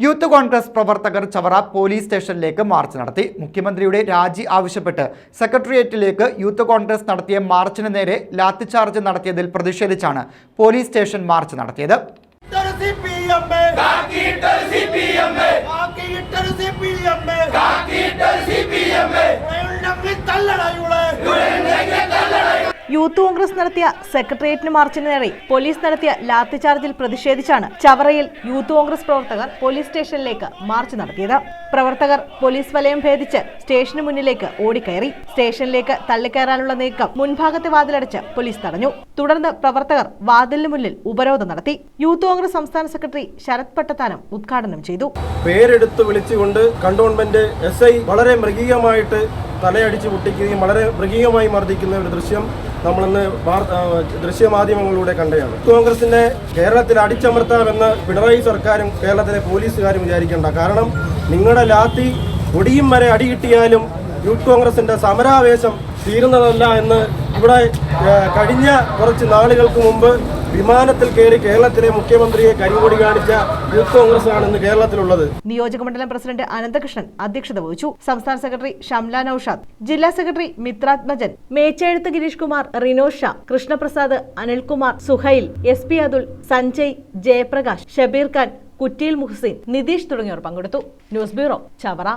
Youth Congress പ്രവർത്തകർ Chavara police സ്റ്റേഷനിലേക്ക് March നടത്തി. മുഖ്യമന്ത്രിയുടെ രാജി ആവശ്യപ്പെട്ട് സെക്രട്ടേറിയറ്റിലേക്ക് യൂത്ത് കോൺഗ്രസ് നടത്തിയ മാർച്ചിന് നേരെ ലാത്തിചാർജ് നടത്തിയതിൽ പ്രതിഷേധിച്ചാണ് പോലീസ് സ്റ്റേഷൻ മാർച്ച് നടത്തിയത്. യൂത്ത് കോൺഗ്രസ് നടത്തിയ സെക്രട്ടേറിയറ്റിന് മാർച്ചിന് നേരെ പോലീസ് നടത്തിയ ലാത്തിചാർജിൽ പ്രതിഷേധിച്ചാണ് ചവറയിൽ യൂത്ത് കോൺഗ്രസ് പ്രവർത്തകർ പോലീസ് സ്റ്റേഷനിലേക്ക് മാർച്ച് നടത്തിയത്. പ്രവർത്തകർ പോലീസ് വലയം ഭേദിച്ച് സ്റ്റേഷന് മുന്നിലേക്ക് ഓടിക്കയറി. സ്റ്റേഷനിലേക്ക് തള്ളിക്കയറാനുള്ള നീക്കം മുൻഭാഗത്തെ വാതിലടച്ച് പോലീസ് തടഞ്ഞു. തുടർന്ന് പ്രവർത്തകർ വാതിലിന് മുന്നിൽ ഉപരോധം നടത്തി. യൂത്ത് കോൺഗ്രസ് സംസ്ഥാന സെക്രട്ടറി ശരത് പട്ടത്താനം ഉദ്ഘാടനം ചെയ്തു. പേരെടുത്ത് വിളിച്ചുകൊണ്ട് കണ്ടോൺമെന്റ് എസ് ഐ വളരെ മൃഗീയമായിട്ട് തലയടിച്ച് പൊട്ടിക്കുകയും വളരെ മൃഗീയമായി മർദ്ദിക്കുന്ന ഒരു ദൃശ്യം നമ്മളിന്ന് ദൃശ്യമാധ്യമങ്ങളിലൂടെ കണ്ടതാണ്. കോൺഗ്രസിനെ കേരളത്തിൽ അടിച്ചമർത്താമെന്ന് പിണറായി സർക്കാരും കേരളത്തിലെ പോലീസുകാരും വിചാരിക്കേണ്ട. കാരണം നിങ്ങളുടെ ലാത്തി ഒടിയും വരെ അടി കിട്ടിയാലും യൂത്ത് കോൺഗ്രസിന്റെ സമരാവേശം തീരുന്നതല്ല എന്ന് ഇവിടെ കഴിഞ്ഞ കുറച്ച് നാളുകൾക്ക് മുമ്പ് വിമാനത്തിൽ കയറി കേരളത്തിലെ മുഖ്യമന്ത്രിയെ കരിങ്കൊടി കാണിച്ച യൂത്ത് കോൺഗ്രസ് ആണ് ഇന്ന് കേരളത്തിലുള്ളത്. നിയോജകമണ്ഡലം പ്രസിഡന്റ് അനന്തകൃഷ്ണൻ അധ്യക്ഷത വഹിച്ചു. സംസ്ഥാന സെക്രട്ടറി ഷംല നൌഷാദ് ജില്ലാ secretary Mithrathmajan Mechezhuthu Girish Kumar Rinosha Krishnaprasad Anilkumar Suhail S P Athul Sanjay Jayaprakash Shabeer Khan Kuttiyil Muhasin Nitish തുടങ്ങിയവർ പങ്കെടുത്തു. News bureau Chavara.